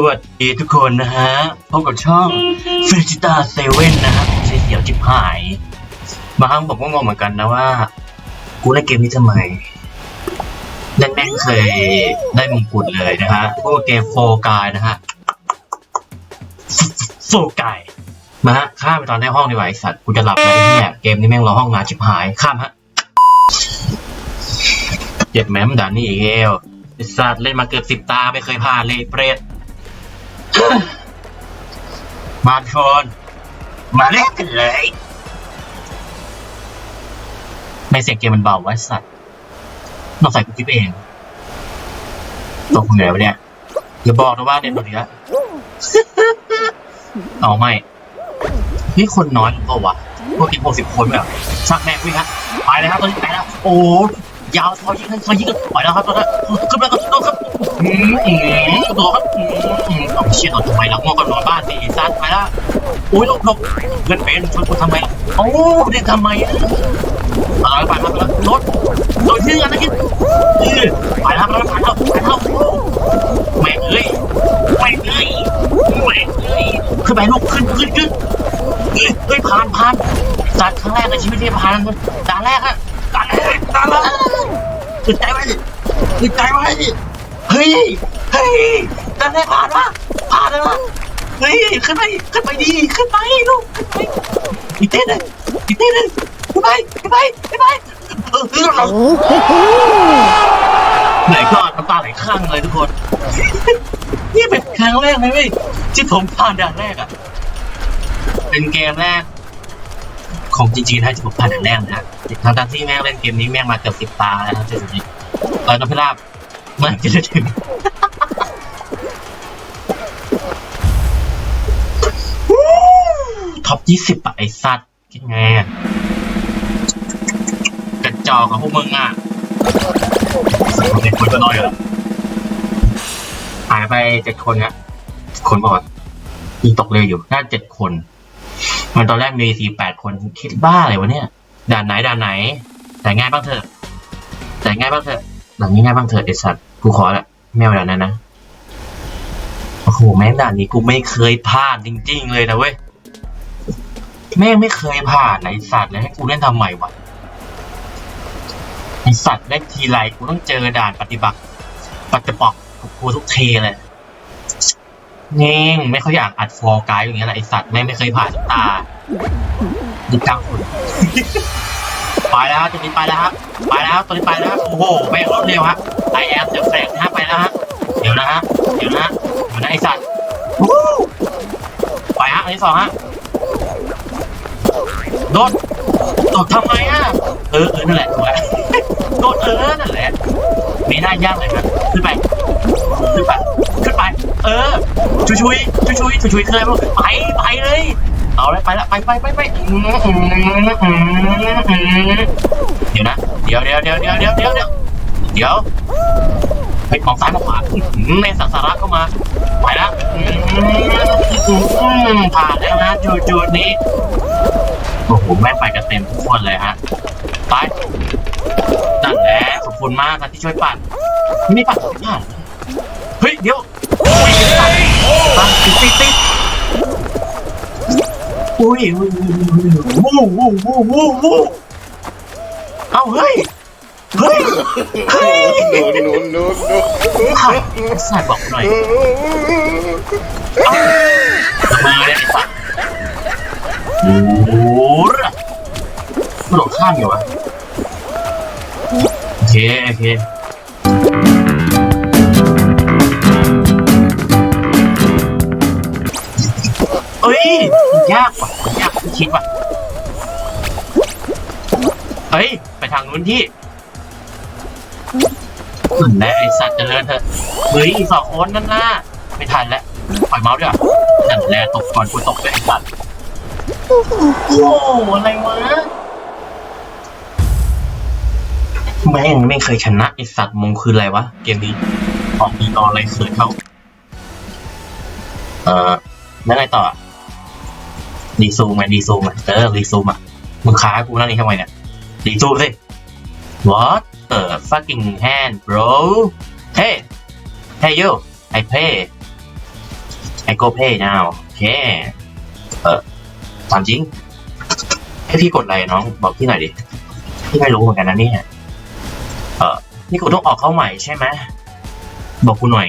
สวัสดีทุกคนนะฮะ พบกับช่องเฟจิตาเซเว่นนะฮะใช้เสียวจิบหายบางครั้งผมก็งงเหมือนกันนะว่า กูเล่นเกมนี้ทำไมแรกๆเคยได้มงกุฎเลยนะฮะพวกเกมโฟกายนะฮะ โฟกายมาฮะ ข้ามไปตอนในห้องดีกว่าไอสัตว์กูจะหลับแล้วไอ้เนี่ยเกมนี้แม่งรอห้องนานชิบหาย ข้ามฮะเจ็บแม้มด่านนี่อีกแล้วไอสัตว์เล่นมาเกือบสิบตาไม่เคยผ่านเลยเปรต มาชนมาเล่นกันเลยไม่เสียงเกมมันเบาไว้สัตว์นอกใส่กูคิดเองตกเหนือวะเนี่ยอย่าบอกนะว่าเด็ดหมดอีกแล้วเอาไม่ นี่คนน้อยหรือเปล่าวะพวกทีมหกสิบคนแบบชักแม่งวิ่งฮะไปเลยครับตอนนี้ไปแล้ว โอ้ยาวซอยิงกันซอยิงกันไปแล้วครับตอนนี้ขึ้นไปกันต้องครับอืมอืมกระโดดครับอืม เชี่ยเอาทำไมเราง่วงกันนอนบ้านสิซัดไปล้วโอ้ยหลบหลบเพื่อนเป็นชวนกูทำไมล่ะโอ้เด็กทำไมอะเอาไปครับแล้วรถรถชื่อกันนะคิดเออไปแล้วไปแล้วไปแล้วไปแล้วแม่งเอ้ยแม่งเอ้ยแม่งเอ้ยขึ้นไปลูกขึ้นขึ้นขึ้นเฮ้ยผ่านผ่านจัดครั้งแรกในชีวิตที่ผ่านด่านแรกอะด่านแรกด่านแรกติดใจไว้ดิติดใจไว้ดิเฮ้ยเฮ้ยด่านแรกผ่านวะ ผ่านเลยวะเฮ้ยขึ้นไปขึ้นไปดีขึ้นไปลูกขึ้นไปอีกเต้นเลยอีกเต้นเลยขึ้นไปขึ้นไปขึ้นไปเออเออเราไหนก็น้ำตาไหลข้างเลยทุกคน นี่เป็นครั้งแรกเลยเว้ยที่ผมผ่านด่านแรกอะ เป็นเกมแรกของจริงๆนะที่ผมผ่านอันแรกนะฮะทางทางที่แม่งเล่นเกมนี้แม่งมาเกือบสิบตาแล้วนะจนถึงนี้ตอนนพราบมื่อจะถึง ยี่สิบอะไอสัตว์คิดไงอะกระจอกของพวกมึงอะเด็กคนก็น้อยเหรอหายไปเจ็ดคนอะคนบอกยิงตกเร็วอยู่น่าเจ็ดคน มันตอนแรกมีสี่แปดคนคิดบ้าเลยวะเนี่ย ด่านไหนด่านไหน แต่ง่ายบ้างเถอะ แต่ง่ายบ้างเถอะด่านนี้ง่ายบ้างเถอะไอสัตว์กูขอละไม่เอาด่านนั้นนะโอ้โหแม่งด่านนี้กูไม่เคยผ่านจริง ๆ เลยนะเว้ย แม่งไม่เคยผ่านไอสัตว์เลยให้กูเล่นทำไมวะไอสัตว์เล่นทีไรกูต้องเจอด่านปฏิบัติปฏิบัติกับกูทุกเทเลยเง่งไม่ค่อยอยากอัดฟอร์ไกด์อย่างเงี้ยแหละไอสัตว์แม่งไม่เคยผ่านตาดิกลางฝุ่นไปแล้วฮะตัวนี้ไปแล้วฮะไปแล้วตัวนี้ไปแล้วฮะโอ้โหแม่งรถเร็วฮะไอแอมเสียงแสงฮะไปแล้วฮะเดี๋ยวนะฮะเดี๋ยวนะเดี๋ยวนะไอสัตว์ไปฮะอันที่สองฮะ โดดโดดทำไมอะ เออเออนั่นแหละถูกแล้วโดดเออนั่นแหละมีหน้ายากเลยครับขึ้นไปขึ้นไปขึ้นไป เออ ชุยชุยชุยชุยชุยชุยคือไรบ้างไปไปเลย เอาเลยไปละไปไปไปไปเดี๋ยวนะ เดี๋ยวเดี๋ยวเดี๋ยวเดี๋ยวเดี๋ยวเดี๋ยวเดี๋ยวเดี๋ยวไปมองซ้ายมองขวาอืมในสัสาระเข้ามา ไปละผ่านแล้วนะจุดจุดนี้ โอ้โหแม่งไปกันเต็มทุกคนเลยฮะ ไปนั่นแหละขอบคุณมากนะที่ช่วยปั่นไม่ปั่นไม่ผ่านเฮ้ย เดี๋ยวโอ้ยปั่นติดติดติดอุ้ยวู้วู้วู้วู้วู้วู้เอาเฮ้ย เฮ้ย เฮ้ย no, no, no, ผ่านสายบอกหน่อย no. มาเลยไอ้สัตว์โอ้ โหกระโดดข้ามอยู่วะโอเคโอเคเอ้ยยากว่ะยากกว่าที่คิดว่ะเฮ้ย ไปทางนู้นที่นั่นแหละไอสัตว์เจริญเถอะเฮ้ยอีกสองคนนั่นน่ะไม่ทันแล้วปล่อยเมาส์ด้วยอะนั่นแหละตกก่อนกูตกเลยไอสัตว์โอ้โหอะไรวะ แม่งไม่เคยชนะไอสัตว์มงคืออะไรวะ เกมนี้ออกมีนออะไรเขินเข้า เอ่อแล้วไงต่ออะรีซูมไหมรีซูมไหมเออรีซูมอะมึงค้ากูนั่นนี่ทำไมเนี่ยรีซูมสิ What the fucking hand bro Hey Hey you I pay I go pay now โอเคเออถามจริงให้พี่กดอะไรน้อง บอกพี่หน่อยดิ พี่ไม่รู้เหมือนกันนะเนี่ย เออนี่กูต้องออกเข้าใหม่ใช่ไหมบอกกูหน่อย